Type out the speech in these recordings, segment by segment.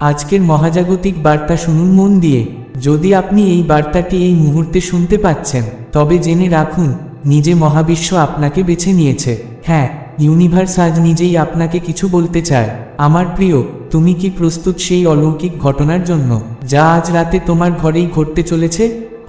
আজকের মহাজাগতিক বার্তা শুনুন মন দিয়ে। যদি আপনি এই বার্তাটি এই মুহূর্তে শুনতে পাচ্ছেন, তবে জেনে রাখুন, নিজে মহাবিশ্ব আপনাকে বেছে নিয়েছে। হ্যাঁ ইউনিভার্স আজ নিজেই আপনাকে কিছু বলতে চায়। আমার প্রিয়, তুমি কি প্রস্তুত সেই অলৌকিক ঘটনার জন্য, যা আজ রাতে তোমার ঘরেই ঘটতে চলেছে?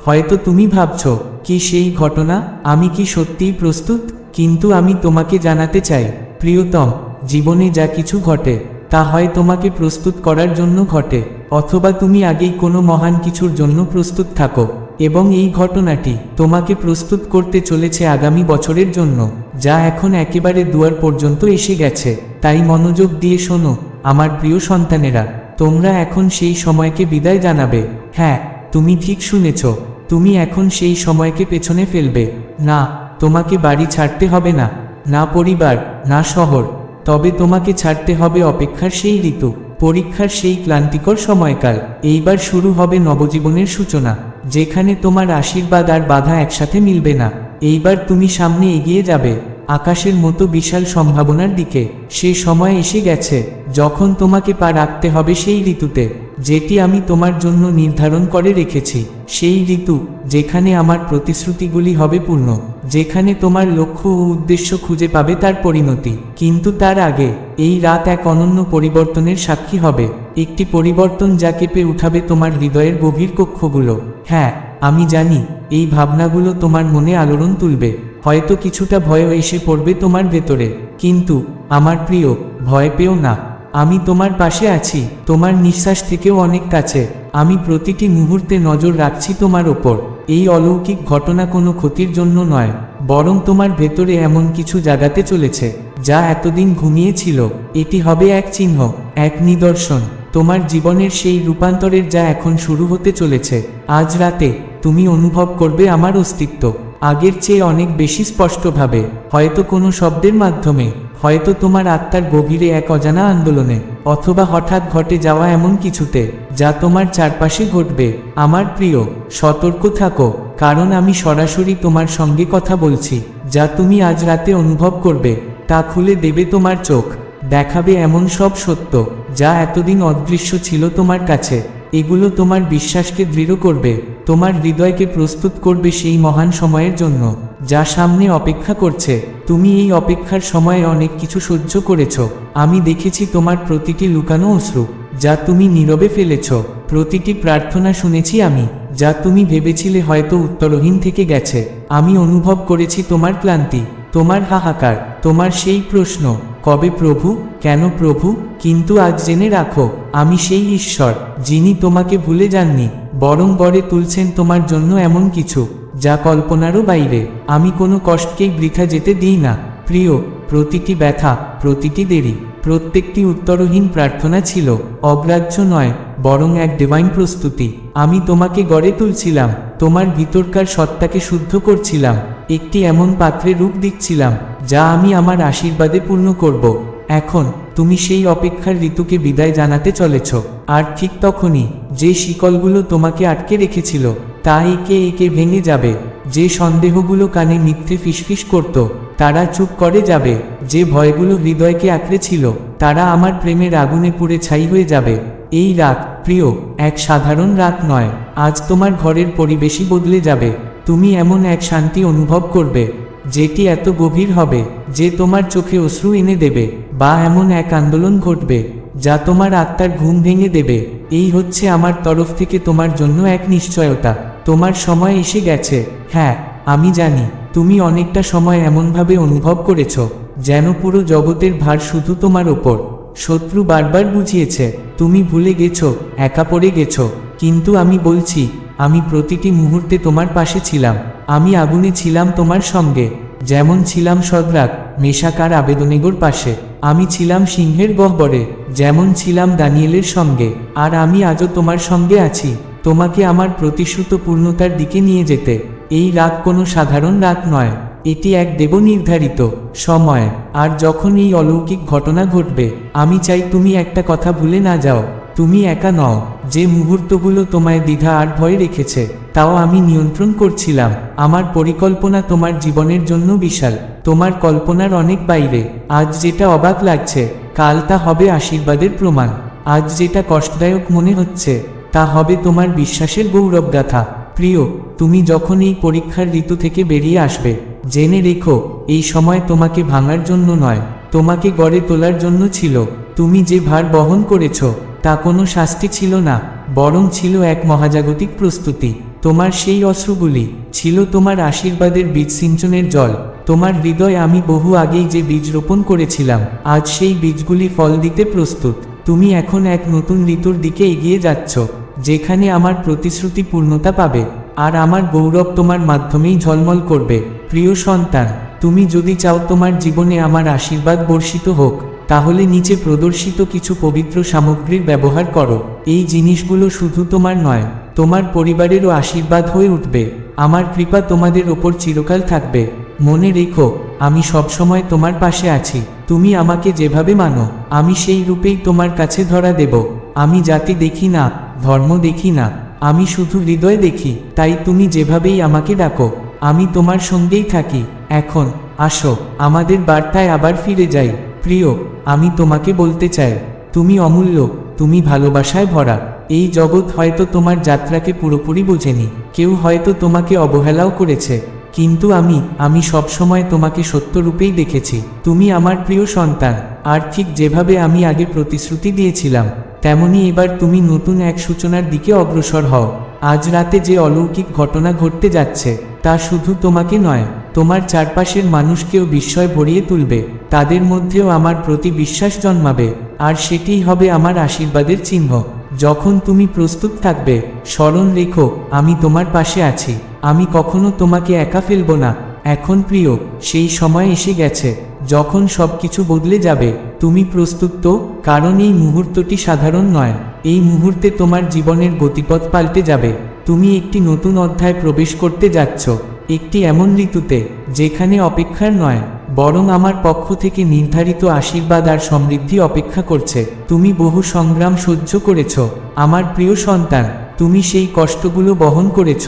হয়তো তুমি ভাবছ, কি সেই ঘটনা? আমি কি সত্যিই প্রস্তুত? কিন্তু আমি তোমাকে জানাতে চাই, প্রিয়তম, জীবনে যা কিছু ঘটে তা হয় তোমাকে প্রস্তুত করার জন্য ঘটে, অথবা তুমি আগেই কোনো মহান কিছুর জন্য প্রস্তুত থাকো। এবং এই ঘটনাটি তোমাকে প্রস্তুত করতে চলেছে আগামী বছরের জন্য, যা এখন একেবারে দুয়ার পর্যন্ত এসে গেছে। তাই মনোযোগ দিয়ে শোনো, আমার প্রিয় সন্তানেরা, তোমরা এখন সেই সময়কে বিদায় জানাবে। হ্যাঁ তুমি ঠিক শুনেছ, তুমি এখন সেই সময়কে পেছনে ফেলবে। না, তোমাকে বাড়ি ছাড়তে হবে না না পরিবার, না শহর। তবে তোমাকে ছাড়তে হবে অপেক্ষার সেই ঋতু, পরীক্ষার সেই ক্লান্তিকর সময়কাল। এইবার শুরু হবে নবজীবনের সূচনা, যেখানে তোমার আশীর্বাদ আর বাধা একসাথে মিলবে না। এইবার তুমি সামনে এগিয়ে যাবে, আকাশের মতো বিশাল সম্ভাবনার দিকে। সে সময় এসে গেছে, যখন তোমাকে পা রাখতে হবে সেই ঋতুতে। যেটি আমি তোমার জন্য নির্ধারণ করে রেখেছি, সেই ঋতু যেখানে আমার প্রতিশ্রুতিগুলি হবে পূর্ণ, যেখানে তোমার লক্ষ্য ও উদ্দেশ্য খুঁজে পাবে তার পরিণতি। কিন্তু তার আগে, এই রাত এক অনন্য পরিবর্তনের সাক্ষী হবে, একটি পরিবর্তন যা কেঁপে উঠাবে তোমার হৃদয়ের গভীর কক্ষগুলো। হ্যাঁ আমি জানি, এই ভাবনাগুলো তোমার মনে আলোড়ন তুলবে, হয়তো কিছুটা ভয়ও এসে পড়বে তোমার ভেতরে। কিন্তু, আমার প্রিয়, ভয় পেও না। আমি তোমার পাশে আছি, তোমার নিঃশ্বাস থেকেও অনেক কাছে। আমি প্রতিটি মুহূর্তে নজর রাখছি তোমার ওপর। এই অলৌকিক ঘটনা কোনো ক্ষতির জন্য নয়, বরং তোমার ভেতরে এমন কিছু জাগাতে চলেছে, যা এতদিন ঘুমিয়েছিল। এটি হবে এক চিহ্ন, এক নিদর্শন। তোমার জীবনের সেই রূপান্তরের যা এখন শুরু হতে চলেছে। আজ রাতে তুমি অনুভব করবে আমার অস্তিত্ব। আগের চেয়ে অনেক বেশি স্পষ্টভাবে, হয়তো কোনো শব্দের মাধ্যমে। হয়তো তোমার আত্মার গভীরে এক অজানা আন্দোলনে, অথবা হঠাৎ ঘটে যাওয়া এমন কিছুতে, যা তোমার চারপাশে ঘটবে। আমার প্রিয়, সতর্ক থাকো, কারণ আমি সরাসরি তোমার সঙ্গে কথা বলছি, যা তুমি আজ রাতে অনুভব করবে, তা খুলে দেবে তোমার চোখ। দেখাবে এমন সব সত্য, যা এতদিন অদৃশ্য ছিল তোমার কাছে। এগুলো তোমার বিশ্বাসকে দৃঢ় করবে, তোমার হৃদয়কে প্রস্তুত করবে সেই মহান সময়ের জন্য, যা সামনে অপেক্ষা করছে। তুমি এই অপেক্ষার সময়ে অনেক কিছু সহ্য করেছ। আমি দেখেছি তোমার প্রতিটি লুকানো অশ্রু, যা তুমি নীরবে ফেলেছ। প্রতিটি প্রার্থনা শুনেছি আমি, যা তুমি ভেবেছিলে হয়তো উত্তরহীন থেকে গেছে। আমি অনুভব করেছি তোমার ক্লান্তি, তোমার হাহাকার, তোমার সেই প্রশ্ন, কবে প্রভু, কেন প্রভু? কিন্তু আজ জেনে রাখো, আমি সেই ঈশ্বর, যিনি তোমাকে ভুলে যাননি, বরং গড়ে তুলছেন তোমার জন্য এমন কিছু, যা কল্পনারও বাইরে, আমি কোনো কষ্টকেই বৃথা যেতে দিই না। প্রিয়, প্রতিটি ব্যথা, প্রতিটি দেরি, প্রত্যেকটি উত্তরহীন প্রার্থনা ছিল, অগ্রাহ্য নয়, বরং এক ডিভাইন প্রস্তুতি। আমি তোমাকে গড়ে তুলছিলাম, তোমার ভিতরকার সত্তাকে শুদ্ধ করছিলাম, একটি এমন পাত্রে রূপ দিচ্ছিলাম, যা আমি আমার আশীর্বাদে পূর্ণ করব। এখন তুমি সেই অপেক্ষার ঋতুকে বিদায় জানাতে চলেছ। আর ঠিক তখনই যে শিকলগুলো তোমাকে আটকে রেখেছিল, তা একে একে ভেঙে যাবে। যে সন্দেহগুলো কানে মিথ্যে ফিসফিস করত, তারা চুপ করে যাবে। যে ভয়গুলো হৃদয়কে আঁকড়ে ছিল, তারা আমার প্রেমের আগুনে পুড়ে ছাই হয়ে যাবে। এই রাত, প্রিয়, এক সাধারণ রাত নয়। আজ তোমার ঘরের পরিবেশই বদলে যাবে। তুমি এমন এক শান্তি অনুভব করবে। যেটি এত গভীর হবে যে তোমার চোখে অশ্রু এনে দেবে, বা এমন এক আন্দোলন ঘটবে, যা তোমার আত্মার ঘুম ভেঙে দেবে। এই হচ্ছে আমার তরফ থেকে তোমার জন্য এক নিশ্চয়তা। তোমার সময় এসে গেছে। হ্যাঁ আমি জানি, তুমি অনেকটা সময় এমনভাবে অনুভব করেছ, যেন পুরো জগতের ভার শুধু তোমার ওপর। শত্রু বারবার বুঝিয়েছে, তুমি ভুলে গেছো, একা পড়ে গেছো। কিন্তু আমি বলছি আমি প্রতিটি মুহূর্তে তোমার পাশে ছিলাম। আমি আগুনে ছিলাম তোমার সঙ্গে। যেমন ছিলাম সদরাক, মেশাকার আবেদনেগোর পাশে। আমি ছিলাম সিংহের গহ্বরে। যেমন ছিলাম দানিয়েলের সঙ্গে। আর আমি আজও তোমার সঙ্গে আছি। তোমাকে আমার প্রতিশ্রুত পূর্ণতার দিকে নিয়ে যেতে। এই রাত কোনো সাধারণ রাত নয়। এটি এক দেব নির্ধারিত সময়। আর যখন এই অলৌকিক ঘটনা ঘটবে, আমি চাই তুমি একটা কথা ভুলে না যাও। তুমি একা নও, যে মুহূর্তগুলো তোমায় দ্বিধা আর ভয় রেখেছে, তাও আমি নিয়ন্ত্রণ করছিলাম। আমার পরিকল্পনা তোমার জীবনের জন্য বিশাল। তোমার কল্পনার অনেক বাইরে। আজ যেটা অবাক লাগছে, কাল তা হবে আশীর্বাদের প্রমাণ। আজ যেটা কষ্টদায়ক মনে হচ্ছে, তা হবে তোমার বিশ্বাসের গৌরবগাথা। প্রিয়, তুমি যখন এই পরীক্ষার ঋতু থেকে বেরিয়ে আসবে, জেনে রেখো, এই সময় তোমাকে ভাঙার জন্য নয়, তোমাকে গড়ে তোলার জন্য ছিল। তুমি যে ভার বহন করেছ তা কোনো শাস্তি ছিল না, বরং ছিল এক মহাজাগতিক প্রস্তুতি। তোমার সেই অশ্রুগুলি ছিল তোমার আশীর্বাদের বীজ সিঞ্চনের জল। তোমার হৃদয় আমি বহু আগেই যে বীজ রোপণ করেছিলাম, আজ সেই বীজগুলি ফল দিতে প্রস্তুত। তুমি এখন এক নতুন ঋতুর দিকে এগিয়ে যাচ্ছ, যেখানে আমার প্রতিশ্রুতি পূর্ণতা পাবে, আর আমার গৌরব তোমার মাধ্যমেই ঝলমল করবে। প্রিয় সন্তান, তুমি যদি চাও তোমার জীবনে আমার আশীর্বাদ বর্ষিত হোক তাহলে নিচে প্রদর্শিত কিছু পবিত্র সামগ্রীর ব্যবহার করো। এই জিনিসগুলো শুধু তোমার নয়, তোমার পরিবারেরও আশীর্বাদ হয়ে উঠবে। আমার কৃপা তোমাদের ওপর চিরকাল থাকবে। মনে রেখো, আমি সবসময় তোমার পাশে আছি। তুমি আমাকে যেভাবে মানো, আমি সেই রূপেই তোমার কাছে ধরা দেব। আমি জাতি দেখি না, ধর্ম দেখি না। আমি শুধু হৃদয় দেখি, তাই তুমি যেভাবেই আমাকে ডাকো, আমি তোমার সঙ্গেই থাকি। এখন, আসো, আমাদের বার্তায় আবার ফিরে যাই। প্রিয়, আমি তোমাকে বলতে চাই, তুমি অমূল্য, তুমি ভালোবাসায় ভরা। এই জগৎ হয়তো তোমার যাত্রাকে পুরোপুরি বোঝেনি, কেউ হয়তো তোমাকে অবহেলাও করেছে। কিন্তু আমি আমি সবসময় তোমাকে সত্যরূপেই দেখেছি। তুমি আমার প্রিয় সন্তান, আর ঠিক যেভাবে আমি আগে প্রতিশ্রুতি দিয়েছিলাম, তেমনি এবার তুমি নতুন এক সূচনার দিকে অগ্রসর হও। আজ রাতে যে অলৌকিক ঘটনা ঘটতে যাচ্ছে, তা শুধু তোমাকে নয় তোমার চারপাশের মানুষকেও বিস্ময় ভরিয়ে তুলবে, তাদের মধ্যেও আমার প্রতি বিশ্বাস জন্মাবে, আর সেটিই হবে আমার আশীর্বাদের চিহ্ন। যখন তুমি প্রস্তুত থাকবে, স্মরণ রেখো, আমি তোমার পাশে আছি, আমি কখনো তোমাকে একা ফেলব না। এখন প্রিয়, সেই সময় এসে গেছে, যখন সবকিছু বদলে যাবে, তুমি প্রস্তুত তো, কারণ এই মুহূর্তটি সাধারণ নয়, এই মুহূর্তে তোমার জীবনের গতিপথ পাল্টে যাবে, তুমি একটি নতুন অধ্যায় প্রবেশ করতে যাচ্ছ। একটি এমন ঋতুতে, যেখানে অপেক্ষার নয়, বরং আমার পক্ষ থেকে নির্ধারিত আশীর্বাদ আর সমৃদ্ধি অপেক্ষা করছে। তুমি বহু সংগ্রাম সহ্য করেছ, আমার প্রিয় সন্তান, তুমি সেই কষ্টগুলো বহন করেছ,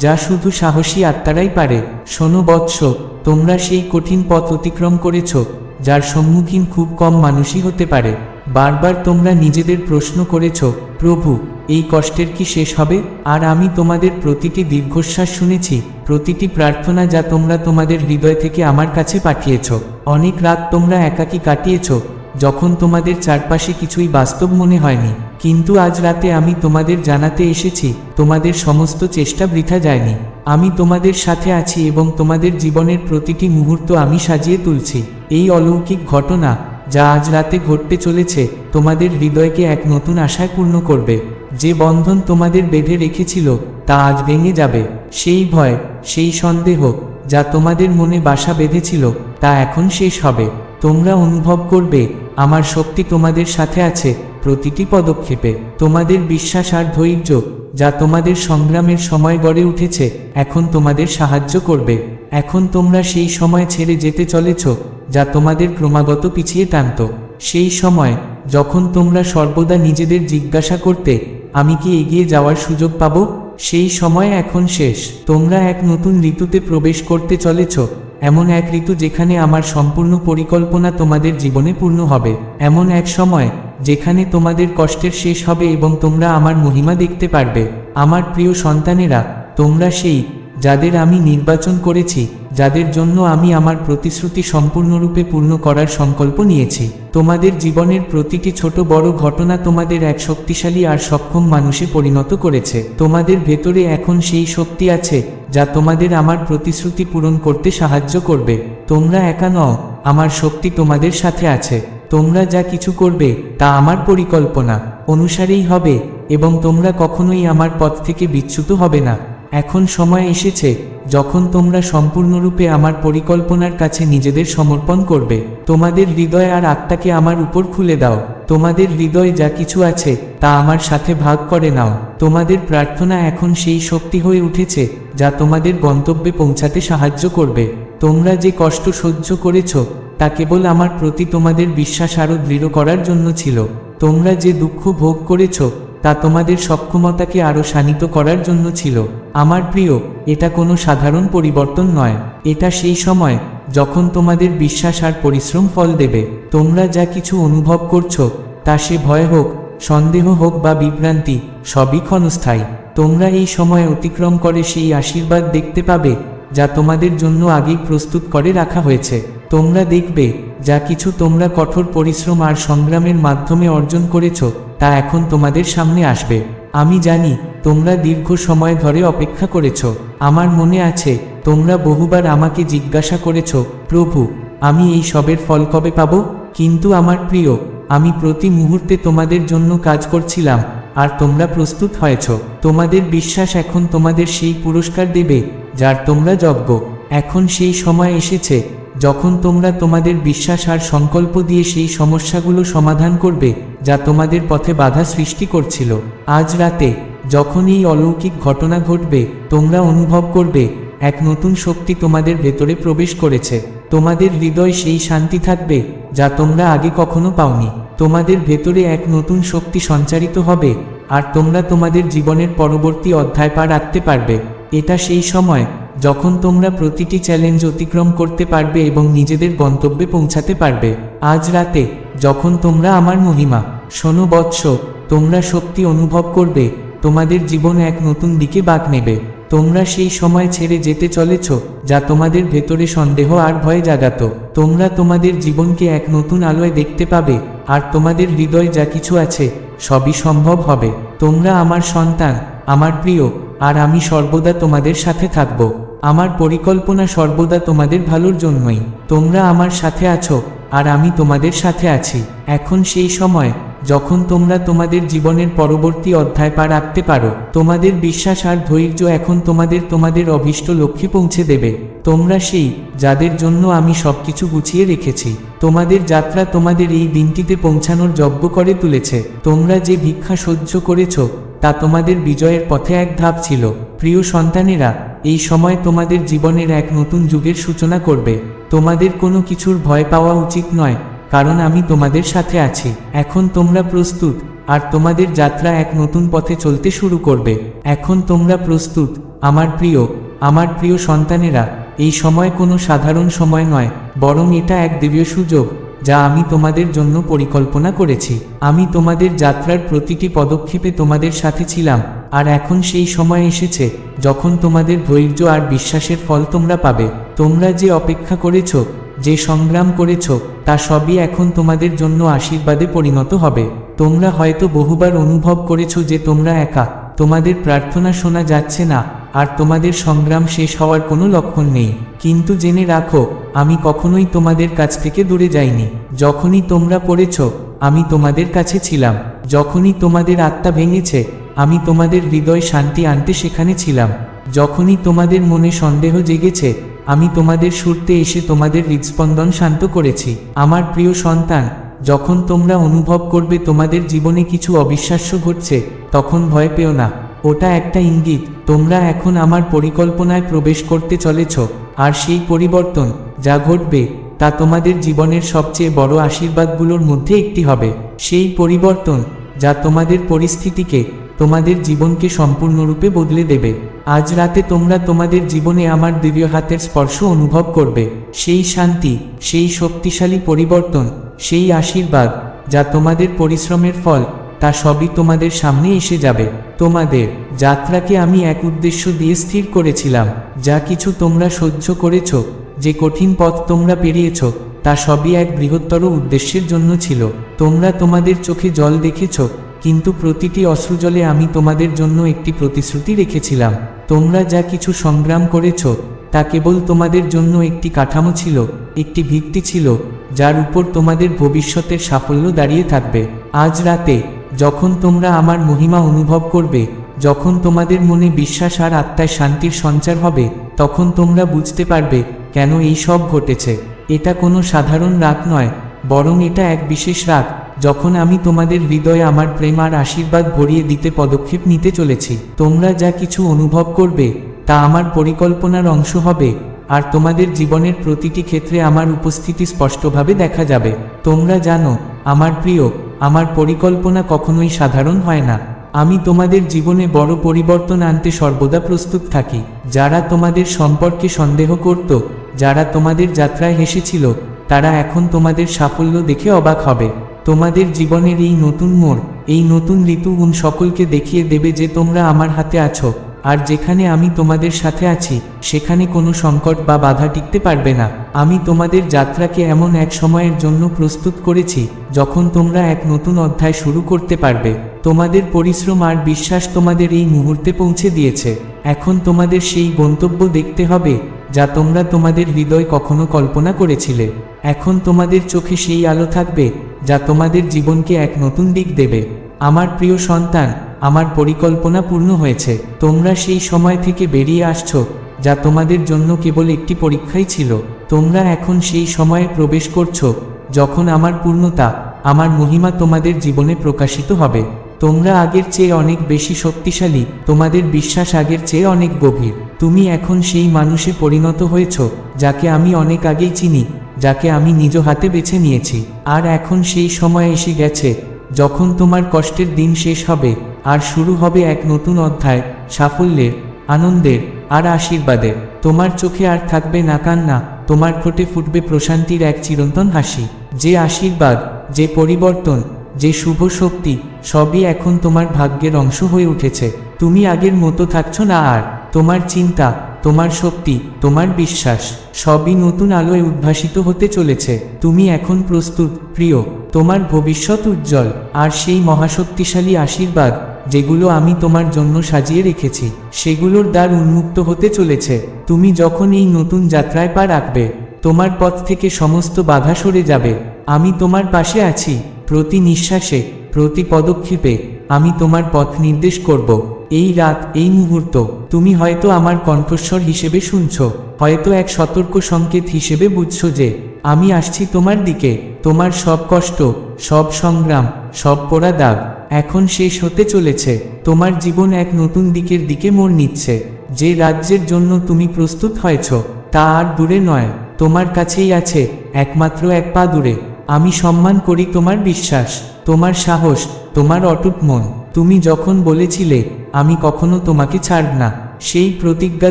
যা শুধু সাহসী আত্মারাই পারে। শোনো বৎস, তোমরা সেই কঠিন পথ অতিক্রম করেছ, যার সম্মুখীন খুব কম মানুষই হতে পারে। বারবার তোমরা নিজেদের প্রশ্ন করেছ, প্রভু, এই কষ্টের কি শেষ হবে? আর আমি তোমাদের প্রতিটি দীর্ঘশ্বাস শুনেছি, প্রতিটি প্রার্থনা যা তোমরা তোমাদের হৃদয় থেকে আমার কাছে পাঠিয়েছ। অনেক রাত তোমরা একাকী কাটিয়েছ, যখন তোমাদের চারপাশে কিছুই বাস্তব মনে হয়নি। কিন্তু আজ রাতে আমি তোমাদের জানাতে এসেছি, তোমাদের সমস্ত চেষ্টা বৃথা যায়নি। আমি তোমাদের সাথে আছি এবং তোমাদের জীবনের প্রতিটি মুহূর্ত আমি সাজিয়ে তুলছি। এই অলৌকিক ঘটনা যা আজ রাতে ঘটতে চলেছে, তোমাদের হৃদয়কে এক নতুন আশায় পূর্ণ করবে। যে বন্ধন তোমাদের বেঁধে রেখেছিল, তা আজ ভেঙে যাবে। সেই ভয়, সেই সন্দেহ যা তোমাদের মনে বাসা বেঁধেছিল, তা এখন শেষ হবে। তোমরা অনুভব করবে, আমার শক্তি তোমাদের সাথে আছে, প্রতিটি পদক্ষেপে। তোমাদের বিশ্বাস আর ধৈর্য যা তোমাদের সংগ্রামের সময় গড়ে উঠেছে, এখন তোমাদের সাহায্য করবে। এখন তোমরা সেই সময় ছেড়ে যেতে চলেছ, যা তোমাদের ক্রমাগত পিছিয়ে টানত। সেই সময়, যখন তোমরা সর্বদা নিজেদের জিজ্ঞাসা করতে, আমি কি এগিয়ে যাওয়ার সুযোগ পাবো? সেই সময় এখন শেষ। তোমরা এক নতুন ঋতুতে প্রবেশ করতে চলেছ, এমন এক ঋতু যেখানে আমার সম্পূর্ণ পরিকল্পনা তোমাদের জীবনে পূর্ণ হবে। এমন এক সময়, যেখানে তোমাদের কষ্টের শেষ হবে এবং তোমরা আমার মহিমা দেখতে পারবে। আমার প্রিয় সন্তানেরা, তোমরা সেই যাদের আমি নির্বাচন করেছি, যাদের জন্য আমি আমার প্রতিশ্রুতি সম্পূর্ণরূপে পূর্ণ করার সংকল্প নিয়েছি। তোমাদের জীবনের প্রতিটি ছোট বড় ঘটনা তোমাদের এক শক্তিশালী আর সক্ষম মানুষে পরিণত করেছে। তোমাদের ভেতরে এখন সেই শক্তি আছে, যা তোমাদের আমার প্রতিশ্রুতি পূরণ করতে সাহায্য করবে। তোমরা একা নও, আমার শক্তি তোমাদের সাথে আছে। তোমরা যা কিছু করবে, তা আমার পরিকল্পনা। অনুসারেই হবে, এবং তোমরা কখনোই আমার পথ থেকে বিচ্যুত হবে না। এখন সময় এসেছে, যখন তোমরা সম্পূর্ণরূপে আমার পরিকল্পনার কাছে নিজেদের সমর্পণ করবে। তোমাদের হৃদয় আর আত্মাকে আমার উপর খুলে দাও। তোমাদের হৃদয় যা কিছু আছে, তা আমার সাথে ভাগ করে নাও। তোমাদের প্রার্থনা এখন সেই শক্তি হয়ে উঠেছে, যা তোমাদের গন্তব্যে পৌঁছাতে সাহায্য করবে। তোমরা যে কষ্ট সহ্য করেছ, তা কেবল আমার প্রতি তোমাদের বিশ্বাস আরও দৃঢ় করার জন্য ছিল। তোমরা যে দুঃখ ভোগ করেছ তা তোমাদের সক্ষমতাকে আরও শানিত করার জন্য ছিল। আমার প্রিয়, এটা কোনো সাধারণ পরিবর্তন নয়। এটা সেই সময়, যখন তোমাদের বিশ্বাস আর পরিশ্রম ফল দেবে। তোমরা যা কিছু অনুভব করছ, তা সে ভয় হোক, সন্দেহ হোক বা বিভ্রান্তি, সবই ক্ষণস্থায়ী। তোমরা এই সময় অতিক্রম করে সেই আশীর্বাদ দেখতে পাবে, যা তোমাদের জন্য আগেই প্রস্তুত করে রাখা হয়েছে। তোমরা দেখবে, যা কিছু তোমরা কঠোর পরিশ্রম আর সংগ্রামের মাধ্যমে অর্জন করেছ তা এখন তোমাদের সামনে আসবে। আমি জানি, তোমরা দীর্ঘ সময় ধরে অপেক্ষা করেছ। আমার মনে আছে, তোমরা বহুবার আমাকে জিজ্ঞাসা করেছ, প্রভু, আমি এই সবের ফল কবে পাব? কিন্তু আমার প্রিয়, আমি প্রতি মুহূর্তে তোমাদের জন্য কাজ করছিলাম, আর তোমরা প্রস্তুত হয়েছ। তোমাদের বিশ্বাস এখন তোমাদের সেই পুরস্কার দেবে, যার তোমরা যজ্ঞ। এখন সেই সময় এসেছে যখন তোমরা তোমাদের বিশ্বাস আর সংকল্প দিয়ে সেই সমস্যাগুলো সমাধান করবে, যা তোমাদের পথে বাধা সৃষ্টি করছিল, আজ রাতে, যখন এই অলৌকিক ঘটনা ঘটবে, তোমরা অনুভব করবে, এক নতুন শক্তি তোমাদের ভেতরে প্রবেশ করেছে। তোমাদের হৃদয় সেই শান্তি থাকবে, যা তোমরা আগে কখনো পাওনি। তোমাদের ভেতরে এক নতুন শক্তি সঞ্চারিত হবে, আর তোমরা তোমাদের জীবনের পরবর্তী অধ্যায় পা রাখতে পারবে। এটা সেই সময় যখন তোমরা প্রতিটি চ্যালেঞ্জ অতিক্রম করতে পারবে এবং নিজেদের গন্তব্যে পৌঁছাতে পারবে, আজ রাতে, যখন তোমরা আমার মহিমা, শোনো বৎস, তোমরা শক্তি অনুভব করবে, তোমাদের জীবন এক নতুন দিকে বাঁক নেবে। তোমরা সেই সময় ছেড়ে যেতে চলেছ, যা তোমাদের ভেতরে সন্দেহ আর ভয় জাগাত। তোমরা তোমাদের জীবনকে এক নতুন আলোয় দেখতে পাবে, আর তোমাদের হৃদয় যা কিছু আছে, সবই সম্ভব হবে। তোমরা আমার সন্তান, আমার প্রিয় আর আমি সর্বদা তোমাদের সাথে থাকব। আমার পরিকল্পনা সর্বদা তোমাদের ভালোর জন্যই। তোমরা আমার সাথে আছো, আর আমি তোমাদের সাথে আছি। এখন সেই সময়, যখন তোমরা তোমাদের জীবনের পরবর্তী অধ্যায় পা রাখতে পারো, তোমাদের বিশ্বাস আর ধৈর্য এখন তোমাদের তোমাদের অভীষ্ট লক্ষ্যে পৌঁছে দেবে। তোমরা সেই, যাদের জন্য আমি সবকিছু গুছিয়ে রেখেছি। তোমাদের যাত্রা তোমাদের এই দিনটিতে পৌঁছানোর যজ্ঞ করে তুলেছে। তোমরা যে ভিক্ষা সহ্য করেছ তা তোমাদের বিজয়ের পথে এক ধাপ ছিল। প্রিয় সন্তানেরা, এই সময় তোমাদের জীবনের এক নতুন যুগের সূচনা করবে। তোমাদের কোনো কিছুর ভয় পাওয়া উচিত নয়, কারণ আমি তোমাদের সাথে আছি। এখন তোমরা প্রস্তুত, আর তোমাদের যাত্রা এক নতুন পথে চলতে শুরু করবে। এখন তোমরা প্রস্তুত, আমার প্রিয় আমার প্রিয় সন্তানেরা, এই সময় কোনো সাধারণ সময় নয়, বরং এটা এক দিব্য সুযোগ। যা আমি তোমাদের জন্য পরিকল্পনা করেছি। আমি তোমাদের যাত্রার প্রতিটি পদক্ষেপে তোমাদের সাথে ছিলাম, আর এখন সেই সময় এসেছে, যখন তোমাদের ধৈর্য আর বিশ্বাসের ফল তোমরা পাবে। তোমরা যে অপেক্ষা করেছ, যে সংগ্রাম করেছ, তা সবই এখন তোমাদের জন্য আশীর্বাদে পরিণত হবে। তোমরা হয়তো বহুবার অনুভব করেছ যে তোমরা একা, তোমাদের প্রার্থনা শোনা যাচ্ছে না আর তোমাদের সংগ্রাম শেষ হওয়ার কোনো লক্ষণ নেই। কিন্তু জেনে রাখো, আমি কখনোই তোমাদের কাছ থেকে দূরে যাইনি। যখনই তোমরা পড়েছ, আমি তোমাদের কাছে ছিলাম। যখনই তোমাদের আত্মা ভেঙেছে, আমি তোমাদের হৃদয় শান্তি আনতে সেখানে ছিলাম। যখনই তোমাদের মনে সন্দেহ জেগেছে, আমি তোমাদের সুরতে এসে তোমাদের হৃদস্পন্দন শান্ত করেছি। আমার প্রিয় সন্তান, যখন তোমরা অনুভব করবে তোমাদের জীবনে কিছু অবিশ্বাস্য ঘটছে, তখন ভয় পেও না। ওটা একটা ইঙ্গিত, তোমরা এখন আমার পরিকল্পনায় প্রবেশ করতে চলেছ, আর সেই পরিবর্তন যা ঘটবে, তা তোমাদের জীবনের সবচেয়ে বড় আশীর্বাদগুলোর মধ্যে একটি হবে। সেই পরিবর্তন যা তোমাদের পরিস্থিতিকে, তোমাদের জীবনকে সম্পূর্ণরূপে বদলে দেবে। আজ রাতে তোমরা তোমাদের জীবনে আমার দিব্য হাতের স্পর্শ অনুভব করবে। সেই শান্তি, সেই শক্তিশালী পরিবর্তন, সেই আশীর্বাদ যা তোমাদের পরিশ্রমের ফল তা সবই তোমাদের সামনে এসে যাবে। তোমাদের যাত্রাকে আমি এক উদ্দেশ্য দিয়ে স্থির করেছিলাম। যা কিছু তোমরা সহ্য করেছ, যে কঠিন পথ তোমরা পেরিয়েছ, তা সবই এক বৃহত্তর উদ্দেশ্যের জন্য ছিল। তোমরা তোমাদের চোখে জল দেখেছ, কিন্তু প্রতিটি অশ্রুজলে আমি তোমাদের জন্য একটি প্রতিশ্রুতি রেখেছিলাম। তোমরা যা কিছু সংগ্রাম করেছ, তা কেবল তোমাদের জন্য একটি কাঠামো ছিল, একটি ভিত্তি ছিল, যার উপর তোমাদের ভবিষ্যতের সাফল্য দাঁড়িয়ে থাকবে। আজ রাতে যখন তোমরা আমার মহিমা অনুভব করবে, যখন তোমাদের মনে বিশ্বাস আর আত্মায় শান্তির সঞ্চার হবে, তখন তোমরা বুঝতে পারবে কেন এই সব ঘটেছে। এটা কোনো সাধারণ রাগ নয়, বরং এটা এক বিশেষ রাগ যখন আমি তোমাদের হৃদয়ে আমার প্রেম আর আশীর্বাদ ভরিয়ে দিতে পদক্ষেপ নিতে চলেছি। তোমরা যা কিছু অনুভব করবে, তা আমার পরিকল্পনার অংশ হবে, আর তোমাদের জীবনের প্রতিটি ক্ষেত্রে আমার উপস্থিতি স্পষ্টভাবে দেখা যাবে। তোমরা জানো, আমার প্রিয় আমার পরিকল্পনা কখনোই সাধারণ হয় না। আমি তোমাদের জীবনে বড় পরিবর্তন আনতে সর্বদা প্রস্তুত থাকি। যারা তোমাদের সম্পর্কে সন্দেহ করত, যারা তোমাদের যাত্রায় হেসেছিল, তারা এখন তোমাদের সাফল্য দেখে অবাক হবে। তোমাদের জীবনের এই নতুন মোড়, এই নতুন ঋতু সকলকে দেখিয়ে দেবে যে তোমরা আমার হাতে আছো। আর যেখানে আমি তোমাদের সাথে আছি, সেখানে কোনো সংকট বা বাধা টিকতে পারবে না। আমি তোমাদের যাত্রাকে এমন এক সময়ের জন্য প্রস্তুত করেছি, যখন তোমরা এক নতুন অধ্যায় শুরু করতে পারবে। তোমাদের পরিশ্রম আর বিশ্বাস তোমাদের এই মুহূর্তে পৌঁছে দিয়েছে। এখন তোমাদের সেই গন্তব্য দেখতে হবে, যা তোমরা তোমাদের হৃদয় কখনো কল্পনা করেছিলে। এখন তোমাদের চোখে সেই আলো থাকবে, যা তোমাদের জীবনকে এক নতুন দিক দেবে। আমার প্রিয় সন্তান আমার পরিকল্পনা পূর্ণ হয়েছে। তোমরা সেই সময় থেকে বেরিয়ে আসছো, যা তোমাদের জন্য কেবল একটি পরীক্ষাই ছিল। তোমরা এখন সেই সময়ে প্রবেশ করছ, যখন আমার পূর্ণতা, আমার মহিমা তোমাদের জীবনে প্রকাশিত হবে। তোমরা আগের চেয়ে অনেক বেশি শক্তিশালী, তোমাদের বিশ্বাস আগের চেয়ে অনেক গভীর। তুমি এখন সেই মানুষে পরিণত হয়েছ, যাকে আমি অনেক আগেই চিনি, যাকে আমি নিজ হাতে বেছে নিয়েছি। আর এখন সেই সময় এসে গেছে, যখন তোমার কষ্টের দিন শেষ হবে। আর শুরু হবে এক নতুন অধ্যায় সাফল্যের আনন্দের আর আশীর্বাদের তোমার চোখে আর থাকবে না কান্না, তোমার ঠোঁটে ফুটবে প্রশান্তির এক চিরন্তন হাসি। যে আশীর্বাদ, যে পরিবর্তন, যে শুভ শক্তি, সবই এখন তোমার ভাগ্যের অংশ হয়ে উঠেছে। তুমি আগের মতো থাকছো না আর। তোমার চিন্তা, তোমার শক্তি, তোমার বিশ্বাস, সবই নতুন আলোয় উদ্ভাসিত হতে চলেছে। তুমি এখন প্রস্তুত, প্রিয়। তোমার ভবিষ্যৎ উজ্জ্বল, আর সেই মহাশক্তিশালী আশীর্বাদ যেগুলো আমি তোমার জন্য সাজিয়ে রেখেছি, সেগুলোর দ্বার উন্মুক্ত হতে চলেছে। তুমি যখন এই নতুন যাত্রায় পা রাখবে, তোমার পথ থেকে সমস্ত বাধা সরে যাবে। আমি তোমার পাশে আছি, প্রতি নিঃশ্বাসে, প্রতি পদক্ষেপে আমি তোমার পথ নির্দেশ করব। এই রাত, এই মুহূর্ত, তুমি হয়তো আমার কণ্ঠস্বর হিসেবে শুনছ, হয়তো এক সতর্ক সংকেত হিসেবে বুঝছ যে, আমি আসছি তোমার দিকে, তোমার সব কষ্ট, সব সংগ্রাম, সব পোড়া দাগ। এখন শেষ হতে চলেছে। তোমার জীবন এক নতুন দিকের দিকে মোড় নিচ্ছে। যে রাজ্যের জন্য তুমি প্রস্তুত হয়েছ, তা আর দূরে নয়। তোমার কাছেই আছে, একমাত্র এক পা দূরে। আমি সম্মান করি তোমার বিশ্বাস, তোমার সাহস, তোমার অটুট মন। তুমি যখন বলেছিলে, আমি কখনো তোমাকে ছাড়ব না, সেই প্রতিজ্ঞা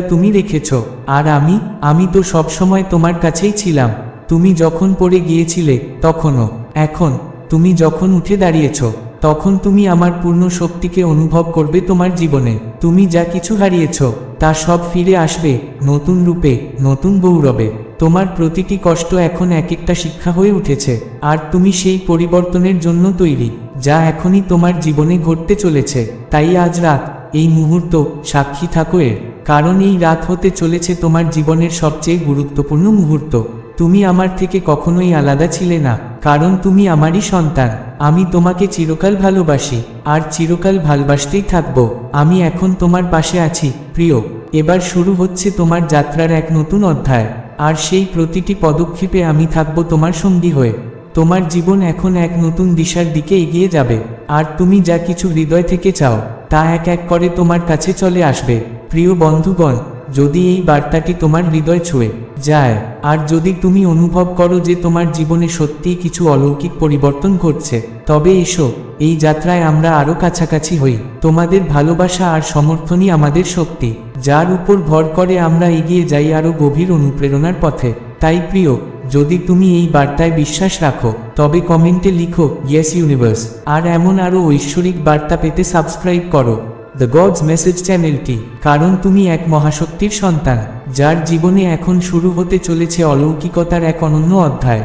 তুমি রেখেছ। আর আমি আমি তো সবসময় তোমার কাছেই ছিলাম। তুমি যখন পড়ে গিয়েছিলে, তখনও। এখন, তুমি যখন উঠে দাঁড়িয়েছ তখন তুমি আমার পূর্ণ শক্তিকে অনুভব করবে তোমার জীবনে। তুমি যা কিছু হারিয়েছ, তা সব ফিরে আসবে, নতুন রূপে, নতুন গৌরবে। তোমার প্রতিটি কষ্ট এখন এক একটা শিক্ষা হয়ে উঠেছে, আর তুমি সেই পরিবর্তনের জন্য তৈরি, যা এখনই তোমার জীবনে ঘটতে চলেছে। তাই আজ রাত, এই মুহূর্ত, সাক্ষী থাকো এর, কারণ এই রাত হতে চলেছে তোমার জীবনের সবচেয়ে গুরুত্বপূর্ণ মুহূর্ত। তুমি আমার থেকে কখনোই আলাদা ছিলে না, কারণ তুমি আমারই সন্তান। আমি তোমাকে চিরকাল ভালোবাসি, আর চিরকাল ভালবাসতেই থাকব। আমি এখন তোমার পাশে আছি, প্রিয়। এবার শুরু হচ্ছে তোমার যাত্রার এক নতুন অধ্যায়। আর সেই প্রতিটি পদক্ষেপে আমি থাকব তোমার সঙ্গী হয়ে। তোমার জীবন এখন এক নতুন দিশার দিকে এগিয়ে যাবে। আর তুমি যা কিছু হৃদয় থেকে চাও, তা এক এক করে তোমার কাছে চলে আসবে। প্রিয় বন্ধুগণ যদি এই বার্তাটি তোমার হৃদয় ছুঁয়ে যায়, আর যদি তুমি অনুভব করো যে তোমার জীবনে সত্যিই কিছু অলৌকিক পরিবর্তন ঘটছে, তবে এসো, এই যাত্রায় আমরা আরও কাছাকাছি হই। তোমাদের ভালোবাসা আর সমর্থনই আমাদের শক্তি, যার উপর ভর করে আমরা এগিয়ে যাই আরও গভীর অনুপ্রেরণার পথে। তাই প্রিয়, যদি তুমি এই বার্তায় বিশ্বাস রাখো, তবে কমেন্টে লিখো ইয়েস ইউনিভার্স আর এমন আরও ঐশ্বরিক বার্তা পেতে সাবস্ক্রাইব করো। দ্য গডস মেসেজ চ্যানেলটি কারণ তুমি এক মহাশক্তির সন্তান, যার জীবনে এখন শুরু হতে চলেছে অলৌকিকতার এক অনন্য অধ্যায়।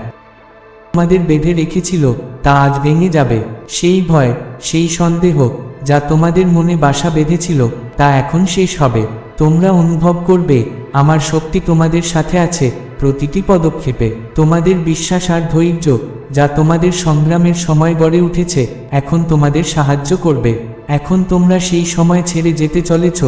আমাদের বেঁধে রেখেছিল, তা আজ ভেঙে যাবে। সেই ভয়, সেই সন্দেহ, যা তোমাদের মনে বাসা বেঁধেছিল, তা এখন শেষ হবে। তোমরা অনুভব করবে, আমার শক্তি তোমাদের সাথে আছে, প্রতিটি পদক্ষেপে। তোমাদের বিশ্বাস আর ধৈর্য, যা তোমাদের সংগ্রামের সময় গড়ে উঠেছে, এখন তোমাদের সাহায্য করবে। এখন তোমরা সেই সময় ছেড়ে যেতে চলেছ,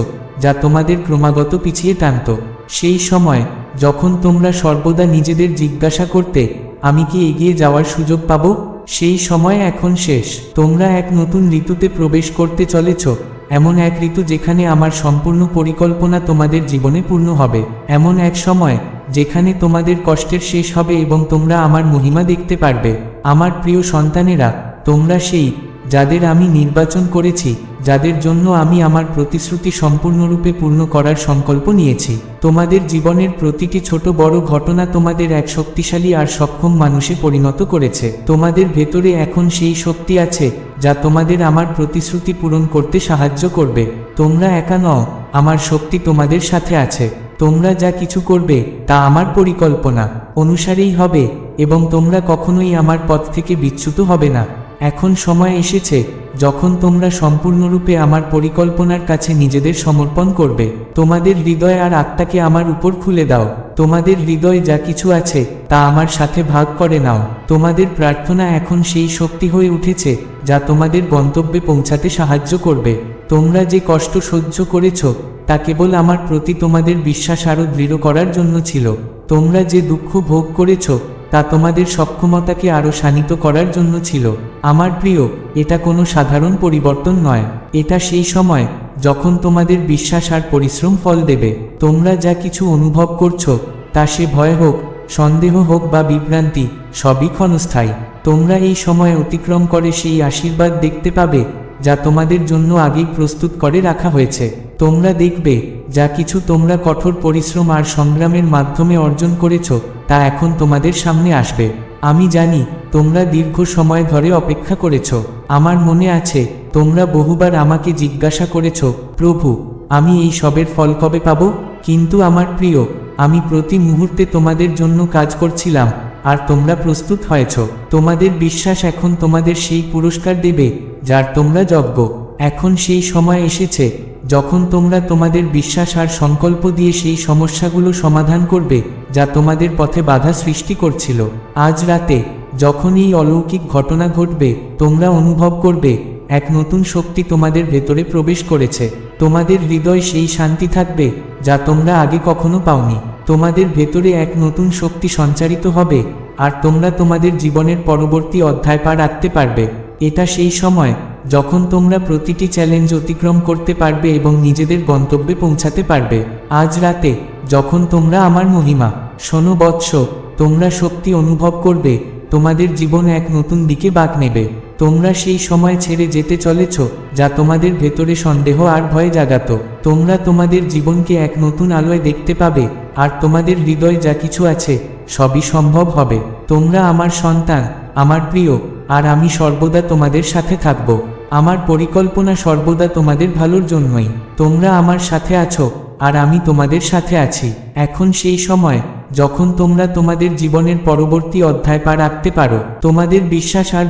যা তোমাদের ক্রমাগত পিছিয়ে টানত। সেই সময়, যখন তোমরা সর্বদা নিজেদের জিজ্ঞাসা করতে, আমি কি এগিয়ে যাওয়ার সুযোগ পাবো? সেই সময় এখন শেষ। তোমরা এক নতুন ঋতুতে প্রবেশ করতে চলেছ, এমন এক ঋতু যেখানে আমার সম্পূর্ণ পরিকল্পনা তোমাদের জীবনে পূর্ণ হবে। এমন এক সময়, যেখানে তোমাদের কষ্টের শেষ হবে এবং তোমরা আমার মহিমা দেখতে পারবে। আমার প্রিয় সন্তানেরা, তোমরা সেই যাদের আমি নির্বাচন করেছি, যাদের জন্য আমি আমার প্রতিশ্রুতি সম্পূর্ণরূপে পূর্ণ করার সংকল্প নিয়েছি। তোমাদের জীবনের প্রতিটি ছোট বড় ঘটনা তোমাদের এক শক্তিশালী আর সক্ষম মানুষে পরিণত করেছে। তোমাদের ভেতরে এখন সেই শক্তি আছে, যা তোমাদের আমার প্রতিশ্রুতি পূরণ করতে সাহায্য করবে। তোমরা একা নও, আমার শক্তি তোমাদের সাথে আছে। তোমরা যা কিছু করবে, তা আমার পরিকল্পনা। অনুসারেই হবে, এবং তোমরা কখনোই আমার পথ থেকে বিচ্যুত হবে না। এখন সময় এসেছে, যখন তোমরা সম্পূর্ণরূপে আমার পরিকল্পনার কাছে নিজেদের সমর্পণ করবে। তোমাদের হৃদয় আর আত্মাকে আমার উপর খুলে দাও। তোমাদের হৃদয় যা কিছু আছে, তা আমার সাথে ভাগ করে নাও। তোমাদের প্রার্থনা এখন সেই শক্তি হয়ে উঠেছে, যা তোমাদের গন্তব্যে পৌঁছাতে সাহায্য করবে। তোমরা যে কষ্ট সহ্য করেছ, তা কেবল আমার প্রতি তোমাদের বিশ্বাস আরও দৃঢ় করার জন্য ছিল। তোমরা যে দুঃখ ভোগ করেছ তা তোমাদের সক্ষমতাকে আরও শানিত করার জন্য ছিল। আমার প্রিয়, এটা কোনো সাধারণ পরিবর্তন নয়। এটা সেই সময় যখন তোমাদের বিশ্বাস আর পরিশ্রম ফল দেবে। তোমরা যা কিছু অনুভব করছ, তা সে ভয় হোক, সন্দেহ হোক বা বিভ্রান্তি, সবই ক্ষণস্থায়ী। তোমরা এই সময় অতিক্রম করে সেই আশীর্বাদ দেখতে পাবে, যা তোমাদের জন্য আগেই প্রস্তুত করে রাখা হয়েছে। তোমরা দেখবে, যা কিছু তোমরা কঠোর পরিশ্রম আর সংগ্রামের মাধ্যমে অর্জন করেছ, তা এখন তোমাদের সামনে আসবে। আমি জানি, তোমরা দীর্ঘ সময় ধরে অপেক্ষা করেছ। আমার মনে আছে, তোমরা বহুবার আমাকে জিজ্ঞাসা করেছ, প্রভু, আমি এই সবের ফল কবে পাব? কিন্তু আমার প্রিয়, আমি প্রতি মুহূর্তে তোমাদের জন্য কাজ করছিলাম, আর তোমরা প্রস্তুত হয়েছ। তোমাদের বিশ্বাস এখন তোমাদের সেই পুরস্কার দেবে, যার তোমরা যজ্ঞ। এখন সেই সময় এসেছে যখন তোমরা তোমাদের বিশ্বাস আর সংকল্প দিয়ে সেই সমস্যাগুলো সমাধান করবে, যা তোমাদের পথে বাধা সৃষ্টি করছিল, আজ রাতে, যখন এই অলৌকিক ঘটনা ঘটবে, তোমরা অনুভব করবে, এক নতুন শক্তি তোমাদের ভেতরে প্রবেশ করেছে, তোমাদের হৃদয় সেই শান্তি থাকবে, যা তোমরা আগে কখনো পাওনি, তোমাদের ভেতরে এক নতুন শক্তি সঞ্চারিত হবে, আর তোমরা তোমাদের জীবনের পরবর্তী অধ্যায় পা রাখতে পারবে, এটা সেই সময় যখন তোমরা প্রতিটি চ্যালেঞ্জ অতিক্রম করতে পারবে এবং নিজেদের গন্তব্যে পৌঁছাতে পারবে, আজ রাতে, যখন তোমরা আমার মহিমা, শোনো বৎস, তোমরা শক্তি অনুভব করবে, তোমাদের জীবন এক নতুন দিকে বাঁক নেবে। তোমরা সেই সময় ছেড়ে যেতে চলেছ, যা তোমাদের ভেতরে সন্দেহ আর ভয় জাগাত। তোমরা তোমাদের জীবনকে এক নতুন আলোয় দেখতে পাবে, আর তোমাদের হৃদয় যা কিছু আছে, সবই সম্ভব হবে। তোমরা আমার সন্তান, আমার প্রিয় আর আমি সর্বদা তোমাদের সাথে থাকব। আমার পরিকল্পনা সর্বদা তোমাদের ভালোর জন্যই। তোমরা আমার সাথে আছো, আর আমি তোমাদের সাথে আছি। এখন সেই সময়, যখন তোমরা তোমাদের জীবনের পরবর্তী অধ্যায় পা রাখতে পারো, তোমাদের বিশ্বাস আর